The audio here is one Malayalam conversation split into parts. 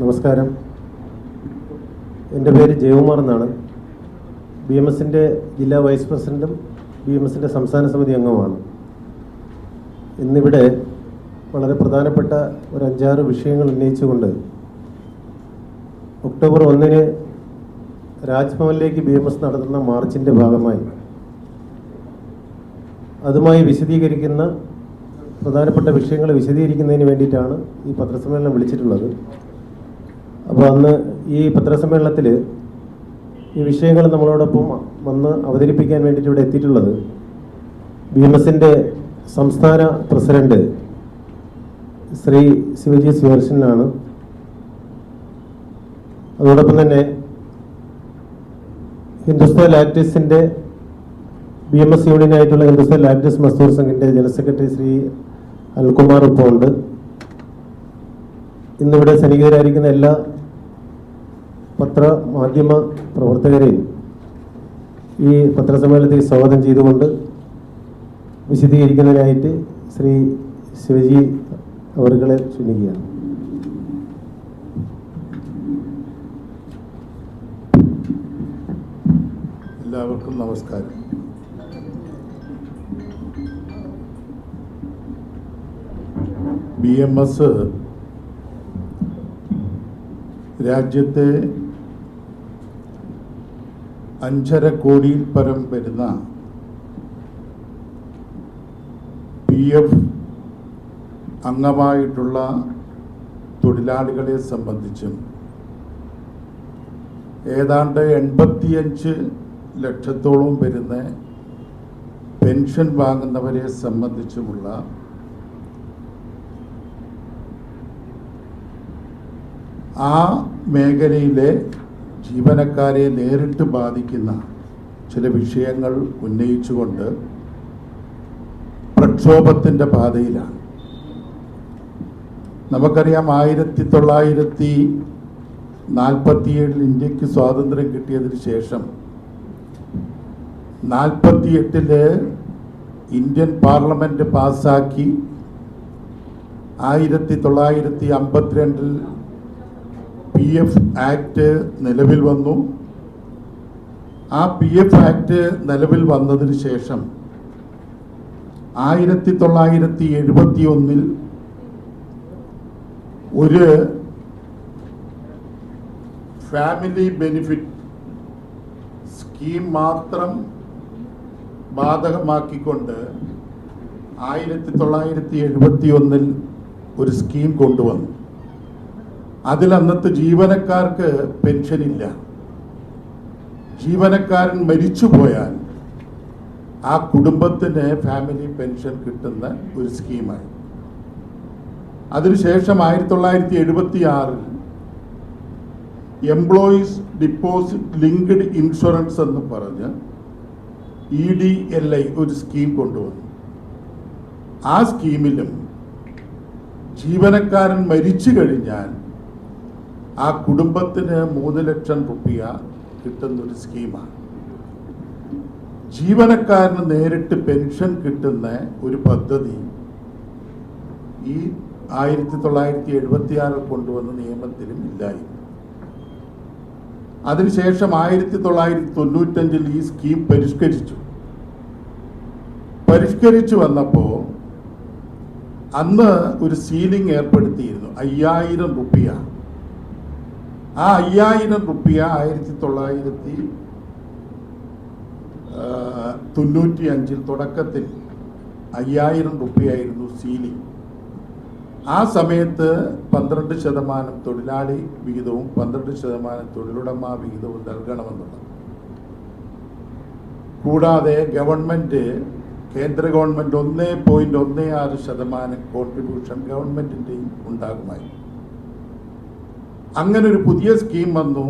നമസ്കാരം. എന്റെ പേര് ജയകുമാർ എന്നാണ്. ബി എം എസിന്റെ ജില്ലാ വൈസ് പ്രസിഡന്റും ബി എം എസിന്റെ സംസ്ഥാന സമിതി അംഗവുമാണ്. ഇന്നിവിടെ വളരെ പ്രധാനപ്പെട്ട ഒരു അഞ്ചാറ് വിഷയങ്ങൾ ഉന്നയിച്ചുകൊണ്ട് ഒക്ടോബർ ഒന്നിന് രാജ്ഭവനിലേക്ക് ബി എം എസ് നടത്തുന്ന മാർച്ചിന്റെ ഭാഗമായി അതുമായി വിശദീകരിക്കുന്ന പ്രധാനപ്പെട്ട വിഷയങ്ങൾ വിശദീകരിക്കുന്നതിന് വേണ്ടിയിട്ടാണ് ഈ പത്രസമ്മേളനം വിളിച്ചിട്ടുള്ളത്. അപ്പോൾ അന്ന് ഈ പത്രസമ്മേളനത്തിൽ ഈ വിഷയങ്ങൾ നമ്മളോടൊപ്പം വന്ന് അവതരിപ്പിക്കാൻ വേണ്ടിയിട്ട് ഇവിടെ എത്തിയിട്ടുള്ളത് ബി എം എസിന്റെ സംസ്ഥാന പ്രസിഡന്റ് ശ്രീ ശിവജി സുദർശനാണ്. അതോടൊപ്പം തന്നെ ഹിന്ദുസ്ഥാൻ ലാറ്റിസിന്റെ ബി എം എസ് യൂണിയനായിട്ടുള്ള ഹിന്ദുസ്ഥാൻ ലാറ്റിസ് മസ്ദൂർ സംഘിന്റെ ജനറൽ സെക്രട്ടറി ശ്രീ അൽകുമാർ ഇപ്പോൾ ഉണ്ട് ഇന്നിവിടെ സന്നിഹിതരായിരിക്കുന്ന എല്ലാ പത്ര മാധ്യമ പ്രവർത്തകരെയും ഈ പത്രസമ്മേളനത്തിൽ സ്വാഗതം ചെയ്തുകൊണ്ട് വിശദീകരിക്കുന്നതിനായിട്ട് ശ്രീ ശിവജി അവരുകളെ ക്ഷണിക്കുകയാണ്. എല്ലാവർക്കും നമസ്കാരം. ബി എം എസ് രാജ്യത്തെ അഞ്ചര കോടിയിൽ പരം വരുന്ന പി എഫ് അംഗമായിട്ടുള്ള തൊഴിലാളികളെ സംബന്ധിച്ചും ഏതാണ്ട് എൺപത്തിയഞ്ച് ലക്ഷത്തോളം വരുന്ന പെൻഷൻ വാങ്ങുന്നവരെ സംബന്ധിച്ചുമുള്ള ആ മേഖലയിലെ ജീവനക്കാരെ നേരിട്ട് ബാധിക്കുന്ന ചില വിഷയങ്ങൾ ഉന്നയിച്ചുകൊണ്ട് പ്രക്ഷോഭത്തിന്റെ പാതയിലാണ്. നമുക്കറിയാം ആയിരത്തി തൊള്ളായിരത്തി നാൽപ്പത്തിയേഴിൽ ഇന്ത്യയ്ക്ക് സ്വാതന്ത്ര്യം കിട്ടിയതിന് ശേഷം നാൽപ്പത്തിയെട്ടിൽ ഇന്ത്യൻ പാർലമെന്റ് പാസ്സാക്കി ആയിരത്തി തൊള്ളായിരത്തി അമ്പത്തിരണ്ടിൽ പി എഫ് ആക്ട് നിലവിൽ വന്നു. ആ പി എഫ് ആക്ട് നിലവിൽ വന്നതിന് ശേഷം ആയിരത്തി തൊള്ളായിരത്തി എഴുപത്തി ഒന്നിൽ ഒരു ഫാമിലി ബെനിഫിറ്റ് സ്കീം മാത്രം ബാധകമാക്കിക്കൊണ്ട് ആയിരത്തി തൊള്ളായിരത്തി എഴുപത്തി ഒന്നിൽ ഒരു സ്കീം കൊണ്ടുവന്നു. അതിൽ അന്നത്തെ ജീവനക്കാർക്ക് പെൻഷനില്ല ജീവനക്കാരൻ മരിച്ചു പോയാൽ ആ കുടുംബത്തിന് ഫാമിലി പെൻഷൻ കിട്ടുന്ന ഒരു സ്കീമായി അതിനുശേഷം ആയിരത്തി തൊള്ളായിരത്തി എഴുപത്തി ആറിൽ എംപ്ലോയീസ് ഡിപ്പോസിറ്റ് ലിങ്ക്ഡ് ഇൻഷുറൻസ് എന്ന് പറഞ്ഞ് ഇ ഡി എൽ ഐ ഒരു സ്കീം കൊണ്ടുവന്നു. ആ സ്കീമിലും ജീവനക്കാരൻ മരിച്ചു കഴിഞ്ഞാൽ ആ കുടുംബത്തിന് മൂന്ന് ലക്ഷം റുപ്യ കിട്ടുന്നൊരു സ്കീമാണ്. ജീവനക്കാരന് നേരിട്ട് പെൻഷൻ കിട്ടുന്ന ഒരു പദ്ധതി ഈ ആയിരത്തി തൊള്ളായിരത്തി എഴുപത്തി ആറിൽ കൊണ്ടുവന്ന നിയമത്തിലും ഇല്ലായിരുന്നു. അതിനുശേഷം ആയിരത്തി തൊള്ളായിരത്തി തൊണ്ണൂറ്റഞ്ചിൽ ഈ സ്കീം പരിഷ്കരിച്ചു. പരിഷ്കരിച്ചു വന്നപ്പോൾ അന്ന് ഒരു സീലിംഗ് ഏർപ്പെടുത്തിയിരുന്നു. അയ്യായിരം റുപ്യ ആ അയ്യായിരം റുപ്യ ആയിരത്തി തൊള്ളായിരത്തി തൊണ്ണൂറ്റി അഞ്ചിൽ തുടക്കത്തിൽ അയ്യായിരം റുപ്യയായിരുന്നു സീലിംഗ് ആ സമയത്ത് പന്ത്രണ്ട് ശതമാനം തൊഴിലാളി വിഹിതവും പന്ത്രണ്ട് ശതമാനം തൊഴിലുടമ വിഹിതവും നൽകണമെന്നുള്ളത്. കൂടാതെ ഗവൺമെന്റ് കേന്ദ്ര ഗവൺമെന്റ് ഒന്നേ പോയിന്റ് ഒന്നേ ആറ് ശതമാനം കോൺട്രിബ്യൂഷൻ ഗവൺമെന്റിന്റെയും ഉണ്ടാകുമായി അങ്ങനെ ഒരു പുതിയ സ്കീം വന്നു.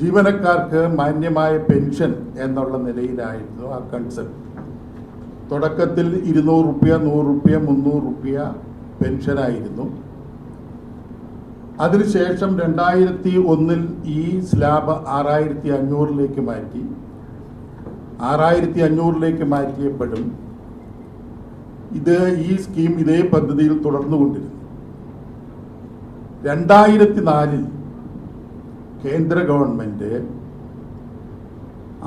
ജീവനക്കാർക്ക് മാന്യമായ പെൻഷൻ എന്നുള്ള നിലയിലായിരുന്നു ആ കൺസെപ്റ്റ് തുടക്കത്തിൽ ഇരുന്നൂറ് റുപ്യ നൂറ് റുപ്യ മുന്നൂറ് റുപ്യ പെൻഷനായിരുന്നു. അതിനുശേഷം രണ്ടായിരത്തി ഒന്നിൽ ഈ സ്ലാബ് ആറായിരത്തി അഞ്ഞൂറിലേക്ക് മാറ്റി. ആറായിരത്തി അഞ്ഞൂറിലേക്ക് മാറ്റിയപ്പോഴും ഇത് ഈ സ്കീം ഇതേ പദ്ധതിയിൽ തുടർന്നുകൊണ്ടിരുന്നു. രണ്ടായിരത്തി നാലിൽ കേന്ദ്ര ഗവൺമെന്റ്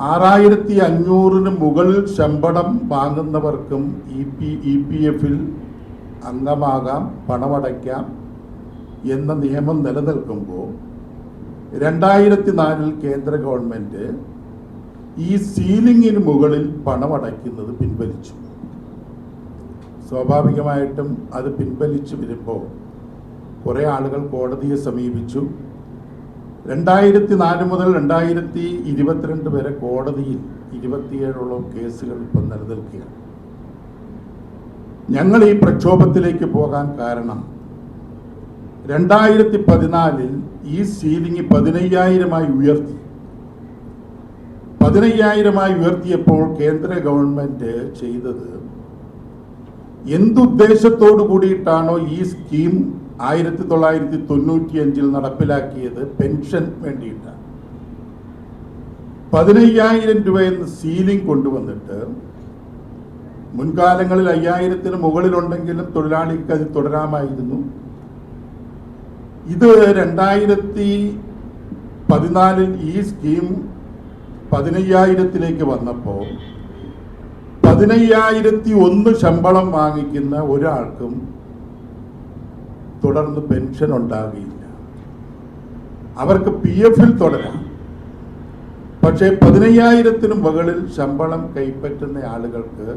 ആറായിരത്തി അഞ്ഞൂറിന് മുകളിൽ ശമ്പളം വാങ്ങുന്നവർക്കും ഇ പി ഇ പി എഫിൽ അംഗമാകാം പണമടയ്ക്കാം എന്ന നിയമം നിലനിൽക്കുമ്പോൾ രണ്ടായിരത്തി നാലിൽ കേന്ദ്ര ഗവൺമെന്റ് ഈ സീലിംഗിന് മുകളിൽ പണമടയ്ക്കുന്നത് പിൻവലിച്ചു. സ്വാഭാവികമായിട്ടും അത് പിൻവലിച്ചു വരുമ്പോൾ കുറേ ആളുകൾ കോടതിയെ സമീപിച്ചു. രണ്ടായിരത്തി നാല് മുതൽ രണ്ടായിരത്തി ഇരുപത്തിരണ്ട് വരെ കോടതിയിൽ ഇരുപത്തിയേഴോളം കേസുകൾ ഇപ്പം നിലനിൽക്കുകയാണ്. ഞങ്ങൾ ഈ പ്രക്ഷോഭത്തിലേക്ക് പോകാൻ കാരണം രണ്ടായിരത്തി പതിനാലിൽ ഈ സീലിംഗ് പതിനയ്യായിരമായി ഉയർത്തി. പതിനയ്യായിരമായി ഉയർത്തിയപ്പോൾ കേന്ദ്ര ഗവൺമെന്റ് ചെയ്തത് എന്തുദ്ദേശത്തോടു കൂടിയിട്ടാണോ ഈ സ്കീം ആയിരത്തി തൊള്ളായിരത്തി തൊണ്ണൂറ്റി അഞ്ചിൽ നടപ്പിലാക്കിയത് പെൻഷൻ വേണ്ടിയിട്ടാണ്. പതിനയ്യായിരം രൂപ എന്ന് സീലിംഗ് കൊണ്ടുവന്നിട്ട് മുൻകാലങ്ങളിൽ അയ്യായിരത്തിന് മുകളിലുണ്ടെങ്കിലും തൊഴിലാളിക്ക് അത് തുടരാമായിരുന്നു. ഇത് രണ്ടായിരത്തി പതിനാലിൽ ഈ സ്കീം പതിനയ്യായിരത്തിലേക്ക് വന്നപ്പോൾ പതിനയ്യായിരത്തി ഒന്ന് ശമ്പളം വാങ്ങിക്കുന്ന ഒരാൾക്കും തുടർന്ന് പെൻഷൻ ഉണ്ടാകുകയില്ല അവർക്ക് പി എഫിൽ തുടരാം. പക്ഷേ പതിനയ്യായിരത്തിനു മുകളിൽ ശമ്പളം കൈപ്പറ്റുന്ന ആളുകൾക്ക്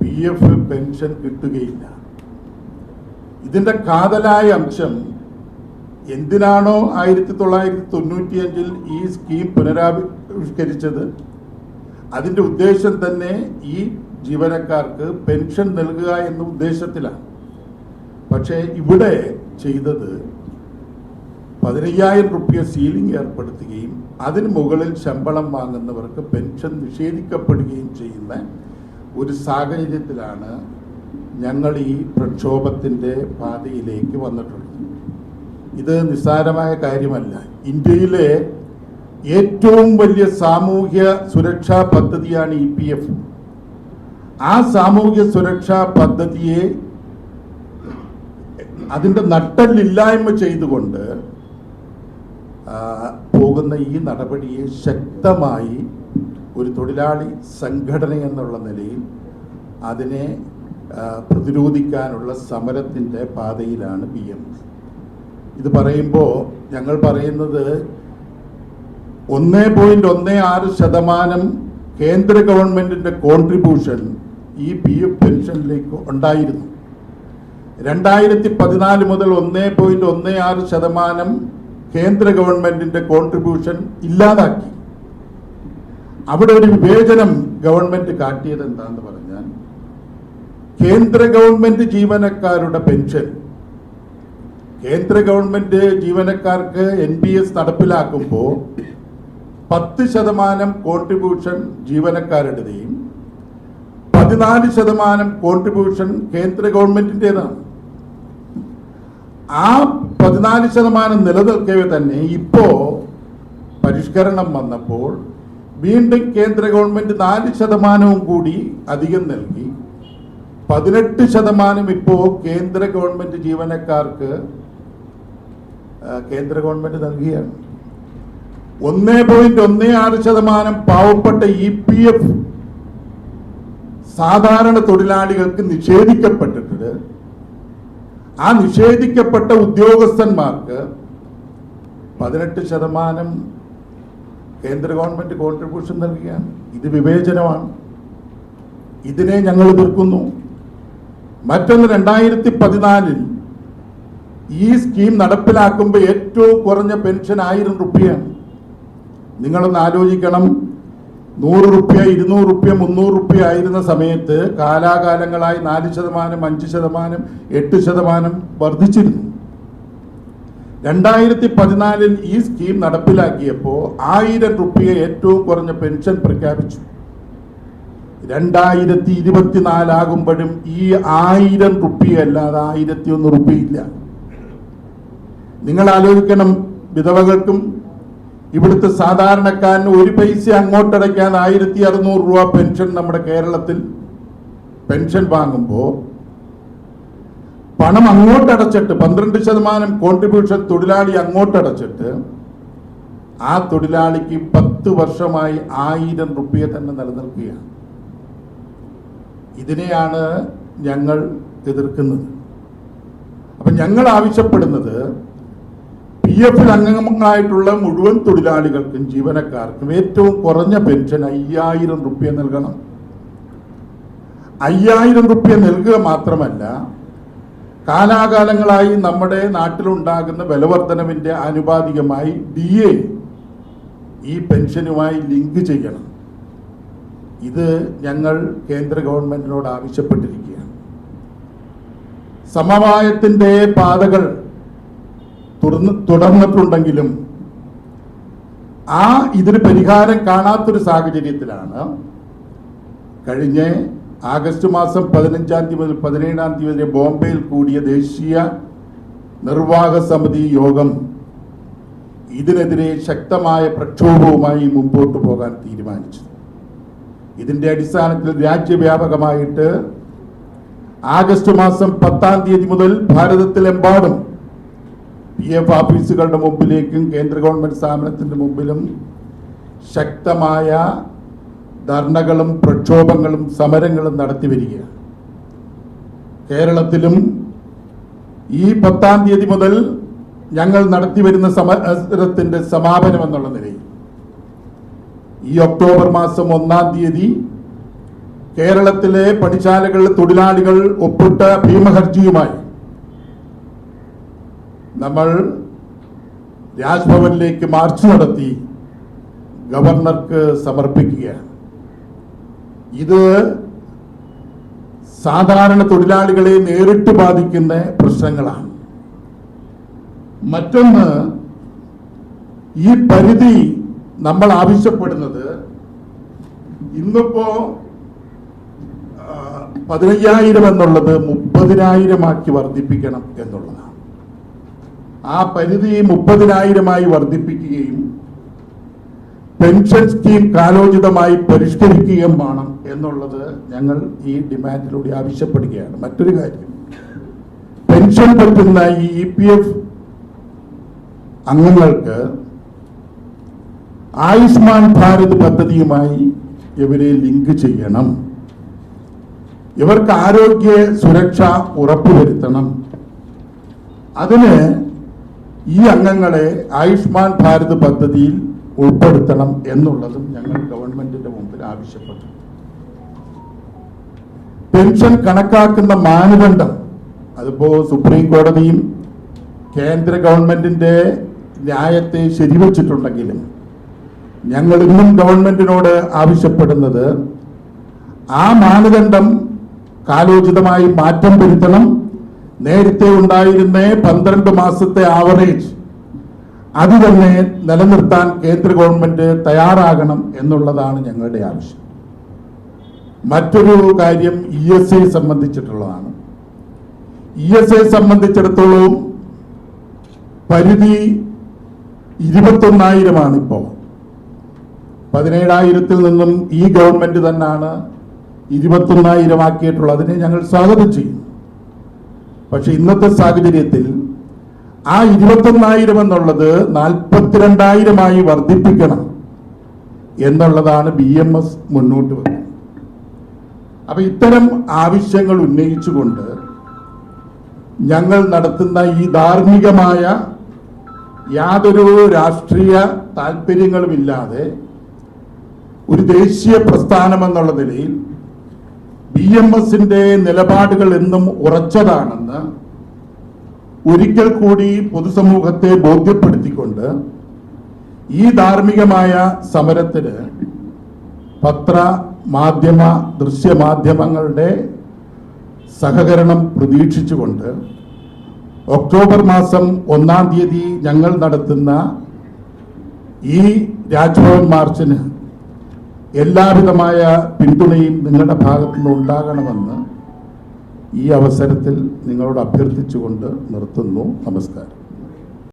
പി എഫ് പെൻഷൻ കിട്ടുകയില്ല. ഇതിന്റെ കാതലായ അംശം എന്തിനാണോ ആയിരത്തി തൊള്ളായിരത്തി തൊണ്ണൂറ്റിയഞ്ചിൽ ഈ സ്കീം പുനരാവിഷ്കരിച്ചത്? അതിന്റെ ഉദ്ദേശം തന്നെ ഈ ജീവനക്കാർക്ക് പെൻഷൻ നൽകുക എന്ന ഉദ്ദേശത്തിലാണ്. പക്ഷേ ഇവിടെ ചെയ്തത് പതിനയ്യായിരം റുപ്യ സീലിംഗ് ഏർപ്പെടുത്തുകയും അതിന് മുകളിൽ ശമ്പളം വാങ്ങുന്നവർക്ക് പെൻഷൻ നിഷേധിക്കപ്പെടുകയും ചെയ്യുന്ന ഒരു സാഹചര്യത്തിലാണ് ഞങ്ങൾ ഈ പ്രക്ഷോഭത്തിന്റെ പാതയിലേക്ക് വന്നിട്ടുള്ളത്. ഇത് നിസ്സാരമായ കാര്യമല്ല. ഇന്ത്യയിലെ ഏറ്റവും വലിയ സാമൂഹ്യ സുരക്ഷാ പദ്ധതിയാണ് ഇ പി എഫ്. ആ സാമൂഹ്യ സുരക്ഷാ പദ്ധതിയെ അതിന്റെ നട്ടല്ലില്ലായ്മ ചെയ്തുകൊണ്ട് പോകുന്ന ഈ നടപടിയെ ശക്തമായി ഒരു തൊഴിലാളി സംഘടന എന്നുള്ള നിലയിൽ അതിനെ പ്രതിരോധിക്കാനുള്ള സമരത്തിന്റെ പാതയിലാണ് പി എം. ഇത് പറയുമ്പോൾ ഞങ്ങൾ പറയുന്നത് ഒന്ന് പോയിന്റ് ഒന്ന് ആറ് ശതമാനം കേന്ദ്ര ഗവൺമെന്റിന്റെ കോൺട്രിബ്യൂഷൻ ഈ പി എഫ് പെൻഷനിലേക്ക് ഉണ്ടായിരുന്നു. രണ്ടായിരത്തി പതിനാല് മുതൽ ഒന്നേ പോയിന്റ് ഒന്ന് ആറ് ശതമാനം കേന്ദ്ര ഗവൺമെന്റിന്റെ കോൺട്രിബ്യൂഷൻ ഇല്ലാതാക്കി. അവിടെ ഒരു വിവേചനം ഗവൺമെന്റ് കാട്ടിയത് എന്താന്ന് പറഞ്ഞാൽ കേന്ദ്ര ഗവൺമെന്റ് ജീവനക്കാരുടെ പെൻഷൻ. കേന്ദ്ര ഗവൺമെന്റ് ജീവനക്കാർക്ക് എൻ പി എസ് നടപ്പിലാക്കുമ്പോൾ പത്ത് ശതമാനം കോൺട്രിബ്യൂഷൻ ജീവനക്കാരുടേയും പതിനാല് ശതമാനം കോൺട്രിബ്യൂഷൻ കേന്ദ്ര ഗവൺമെന്റിന്റെതാണ് ആ പതിനാല് ശതമാനം നിലനിൽക്കവെ തന്നെ ഇപ്പോ പരിഷ്കരണം വന്നപ്പോൾ വീണ്ടും കേന്ദ്ര ഗവൺമെന്റ് നാല് ശതമാനവും കൂടി അധികം നൽകി. പതിനെട്ട് ശതമാനം ഇപ്പോ കേന്ദ്ര ഗവൺമെന്റ് ജീവനക്കാർക്ക് കേന്ദ്ര ഗവൺമെന്റ് നൽകുകയാണ് ഒന്നേ പോയിന്റ് ഒന്നേ ആറ് ശതമാനം പാവപ്പെട്ട ഇ പി എഫ് സാധാരണ തൊഴിലാളികൾക്ക് നിഷേധിക്കപ്പെട്ടിട്ടുണ്ട്. ആ നിഷേധിക്കപ്പെട്ട ഉദ്യോഗസ്ഥന്മാർക്ക് പതിനെട്ട് ശതമാനം കേന്ദ്ര ഗവൺമെന്റ് കോൺട്രിബ്യൂഷൻ നൽകുകയാണ്. ഇത് വിവേചനമാണ്. ഇതിനെ ഞങ്ങൾ എതിർക്കുന്നു. മറ്റൊന്ന് രണ്ടായിരത്തി പതിനാലിൽ ഈ സ്കീം നടപ്പിലാക്കുമ്പോൾ ഏറ്റവും കുറഞ്ഞ പെൻഷൻ ആയിരം റുപ്യയാണ് നിങ്ങളൊന്ന് ആലോചിക്കണം. നൂറ് റുപ്യ ഇരുന്നൂറ് റുപ്യ മുന്നൂറ് റുപ്യ ആയിരുന്ന സമയത്ത് കാലാകാലങ്ങളായി നാല് ശതമാനം അഞ്ച് ശതമാനം എട്ട് ശതമാനം വർദ്ധിച്ചിരുന്നു. രണ്ടായിരത്തി പതിനാലിൽ ഈ സ്കീം നടപ്പിലാക്കിയപ്പോൾ ആയിരം റുപ്യ ഏറ്റവും കുറഞ്ഞ പെൻഷൻ പ്രഖ്യാപിച്ചു. രണ്ടായിരത്തി ഇരുപത്തിനാലാകുമ്പോഴും ഈ ആയിരം റുപ്യ അല്ലാതെ ആയിരത്തി ഒന്ന് റുപ്യ ഇല്ല. നിങ്ങൾ ആലോചിക്കണം വിധവകൾക്കും ഇവിടുത്തെ സാധാരണക്കാരന് ഒരു പൈസ അങ്ങോട്ടടയ്ക്കാൻ ആയിരത്തി അറുന്നൂറ് രൂപ പെൻഷൻ നമ്മുടെ കേരളത്തിൽ പെൻഷൻ വാങ്ങുമ്പോൾ പണം അങ്ങോട്ടടച്ചിട്ട് പന്ത്രണ്ട് ശതമാനം കോൺട്രിബ്യൂഷൻ തൊഴിലാളി അങ്ങോട്ടടച്ചിട്ട് ആ തൊഴിലാളിക്ക് പത്ത് വർഷമായി ആയിരം റുപ്യ തന്നെ നിലനിൽക്കുകയാണ്. ഇതിനെയാണ് ഞങ്ങൾ എതിർക്കുന്നത്. അപ്പൊ ഞങ്ങൾ ആവശ്യപ്പെടുന്നത് പി എഫിൽ അംഗങ്ങളായിട്ടുള്ള മുഴുവൻ തൊഴിലാളികൾക്കും ജീവനക്കാർക്കും ഏറ്റവും കുറഞ്ഞ പെൻഷൻ അയ്യായിരം റുപ്യ നൽകണം. അയ്യായിരം റുപ്യ നൽകുക മാത്രമല്ല കാലാകാലങ്ങളായി നമ്മുടെ നാട്ടിലുണ്ടാകുന്ന വിലവർധനവിന്റെ ആനുപാതികമായി ഡി എ ഈ പെൻഷനുമായി ലിങ്ക് ചെയ്യണം. ഇത് ഞങ്ങൾ കേന്ദ്ര ഗവൺമെന്റിനോട് ആവശ്യപ്പെട്ടിരിക്കുകയാണ്. സമവായത്തിന്റെ പാതകൾ തുറന്ന് തുടർന്നിട്ടുണ്ടെങ്കിലും ആ ഇതിന് പരിഹാരം കാണാത്തൊരു സാഹചര്യത്തിലാണ് കഴിഞ്ഞ ആഗസ്റ്റ് മാസം പതിനഞ്ചാം തീയതി മുതൽ പതിനേഴാം തീയതി വരെ ബോംബെയിൽ കൂടിയ ദേശീയ നിർവാഹക സമിതി യോഗം ഇതിനെതിരെ ശക്തമായ പ്രക്ഷോഭവുമായി മുമ്പോട്ട് പോകാൻ തീരുമാനിച്ചു. ഇതിന്റെ അടിസ്ഥാനത്തിൽ രാജ്യവ്യാപകമായിട്ട് ആഗസ്റ്റ് മാസം പത്താം തീയതി മുതൽ ഭാരതത്തിലെമ്പാടും പി എഫ് ഓഫീസുകളുടെ മുമ്പിലേക്കും കേന്ദ്ര ഗവൺമെന്റ് സ്ഥാപനത്തിന്റെ മുമ്പിലും ശക്തമായ ധർണകളും പ്രക്ഷോഭങ്ങളും സമരങ്ങളും നടത്തി വരികയാണ്. കേരളത്തിലും ഈ പത്താം തീയതി മുതൽ ഞങ്ങൾ നടത്തി വരുന്ന സമരത്തിന്റെ സമാപനം എന്നുള്ള നിലയിൽ ഈ ഒക്ടോബർ മാസം ഒന്നാം തീയതി കേരളത്തിലെ പണിശാലകളിൽ തൊഴിലാളികൾ ഒപ്പിട്ട ഭീമഹർജിയുമായി നമ്മൾ രാജ്ഭവനിലേക്ക് മാർച്ച് നടത്തി ഗവർണർക്ക് സമർപ്പിക്കുകയാണ്. ഇത് സാധാരണ തൊഴിലാളികളെ നേരിട്ട് ബാധിക്കുന്ന പ്രശ്നങ്ങളാണ്. മറ്റൊന്ന് ഈ പരിധി നമ്മൾ ആവശ്യപ്പെടുന്നത് ഇന്നിപ്പോ പതിനയ്യായിരം എന്നുള്ളത് മുപ്പതിനായിരമാക്കി വർദ്ധിപ്പിക്കണം എന്നുള്ളതാണ്. ആ പരിധി മുപ്പതിനായിരമായി വർദ്ധിപ്പിക്കുകയും പെൻഷൻ സ്കീം കാലോചിതമായി പരിഷ്കരിക്കുകയും വേണം എന്നുള്ളത് ഞങ്ങൾ ഈ ഡിമാൻഡിലൂടെ ആവശ്യപ്പെടുകയാണ്. മറ്റൊരു കാര്യം പെൻഷൻ പറ്റുന്ന ഈ ഇ പി എഫ് അംഗങ്ങൾക്ക് ആയുഷ്മാൻ ഭാരത് പദ്ധതിയുമായി ഇവരെ ലിങ്ക് ചെയ്യണം. ഇവർക്ക് ആരോഗ്യ സുരക്ഷ ഉറപ്പുവരുത്തണം. അതിന് ഈ അംഗങ്ങളെ ആയുഷ്മാൻ ഭാരത് പദ്ധതിയിൽ ഉൾപ്പെടുത്തണം എന്നുള്ളതും ഞങ്ങൾ ഗവൺമെന്റിന്റെ മുമ്പിൽ ആവശ്യപ്പെട്ടു. പെൻഷൻ കണക്കാക്കുന്ന മാനദണ്ഡം അതിപ്പോ സുപ്രീം കോടതിയും കേന്ദ്ര ഗവൺമെന്റിന്റെ ന്യായത്തെ ശരിവച്ചിട്ടുണ്ടെങ്കിലും ഞങ്ങൾ ഇന്നും ഗവൺമെന്റിനോട് ആവശ്യപ്പെടുന്നത് ആ മാനദണ്ഡം കാലോചിതമായി മാറ്റം വരുത്തണം നേരത്തെ ഉണ്ടായിരുന്ന പന്ത്രണ്ട് മാസത്തെ ആവറേജ് അത് തന്നെ നിലനിർത്താൻ കേന്ദ്ര ഗവൺമെന്റ് തയ്യാറാകണം എന്നുള്ളതാണ് ഞങ്ങളുടെ ആവശ്യം. മറ്റൊരു കാര്യം ഇ എസ് ഐ സംബന്ധിച്ചിട്ടുള്ളതാണ്. ഇ എസ് ഐ സംബന്ധിച്ചിടത്തോളം പരിധി ഇരുപത്തൊന്നായിരമാണ് ഇപ്പോൾ. പതിനേഴായിരത്തിൽ നിന്നും ഈ ഗവൺമെന്റ് തന്നെയാണ് ഇരുപത്തൊന്നായിരം ആക്കിയിട്ടുള്ളത് അതിനെ ഞങ്ങൾ സ്വാഗതം ചെയ്യും പക്ഷെ ഇന്നത്തെ സാഹചര്യത്തിൽ ആ ഇരുപത്തൊന്നായിരം എന്നുള്ളത് നാൽപ്പത്തിരണ്ടായിരമായി വർദ്ധിപ്പിക്കണം എന്നുള്ളതാണ് ബി എം എസ് മുന്നോട്ട് വരുന്നത് അപ്പൊ ഇത്തരം ആവശ്യങ്ങൾ ഉന്നയിച്ചുകൊണ്ട് ഞങ്ങൾ നടത്തുന്ന ഈ ധാർമ്മികമായ യാതൊരു രാഷ്ട്രീയ താല്പര്യങ്ങളുമില്ലാതെ ഒരു ദേശീയ പ്രസ്ഥാനം എന്നുള്ള നിലയിൽ ബി എം എസിന്റെ നിലപാടുകൾ എന്നും ഉറച്ചതാണെന്ന് ഒരിക്കൽ കൂടി പൊതുസമൂഹത്തെ ബോധ്യപ്പെടുത്തിക്കൊണ്ട് ഈ ധാർമ്മികമായ സമരത്തിന് പത്ര മാധ്യമ ദൃശ്യമാധ്യമങ്ങളുടെ സഹകരണം പ്രതീക്ഷിച്ചുകൊണ്ട് ഒക്ടോബർ മാസം ഒന്നാം തീയതി ഞങ്ങൾ നടത്തുന്ന ഈ രാജ്ഭവൻ മാർച്ചിന് എല്ലാവിധമായ പിന്തുണയും നിങ്ങളുടെ ഭാഗത്തുനിന്ന് ഉണ്ടാകണമെന്ന് ഈ അവസരത്തിൽ നിങ്ങളോട് അഭ്യർത്ഥിച്ചുകൊണ്ട് നിർത്തുന്നു. നമസ്കാരം.